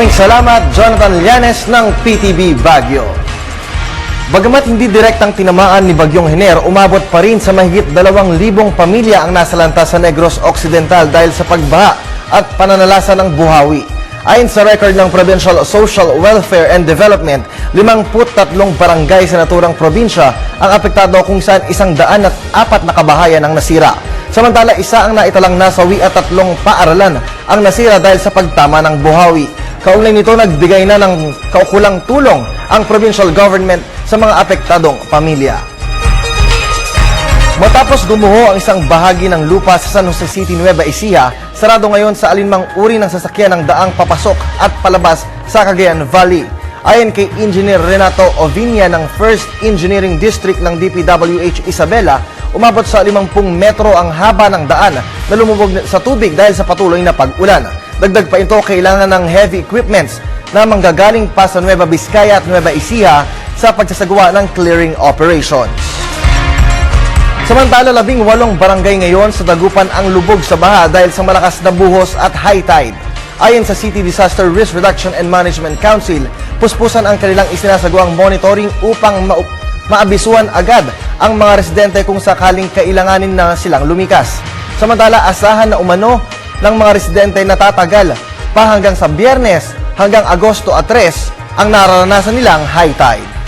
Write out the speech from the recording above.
Maraming salamat, Jonathan Llanes ng PTB Baguio. Bagamat hindi direktang tinamaan ni Bagyong Hener, umabot pa rin sa mahigit 2,000 pamilya ang nasalanta sa Negros Occidental dahil sa pagbaha at pananalasa ng buhawi. Ayon sa record ng Provincial Social Welfare and Development, 53 barangay sa naturang probinsya ang apektado kung saan isang daan at apat na kabahayan ang nasira. Samantala, isa ang naitalang nasawi at tatlong paaralan ang nasira dahil sa pagtama ng buhawi. Kaugnay nito, nagbigay na ng kaukulang tulong ang provincial government sa mga apektadong pamilya. Matapos gumuho ang isang bahagi ng lupa sa San Jose City, Nueva Ecija, sarado ngayon sa alinmang uri ng sasakyan ng daang papasok at palabas sa Cagayan Valley. Ayon kay Engineer Renato Ovinia ng First Engineering District ng DPWH Isabela, umabot sa 50 metro ang haba ng daan na lumubog sa tubig dahil sa patuloy na pag-ulan. Dagdag pa ito, kailangan ng heavy equipments na manggagaling pa sa Nueva Vizcaya at Nueva Ecija sa pagsasagawa ng clearing operations. Samantala, labing walong barangay ngayon sa Dagupan ang lubog sa baha dahil sa malakas na buhos at high tide. Ayon sa City Disaster Risk Reduction and Management Council, puspusan ang kanilang isinasagawang monitoring upang ma maabisuhan agad ang mga residente kung sakaling kailanganin na silang lumikas. Samantala, asahan na umano ng mga residente na tatagal pa hanggang sa biyernes hanggang Agosto at 3 ang nararanasan nilang high tide.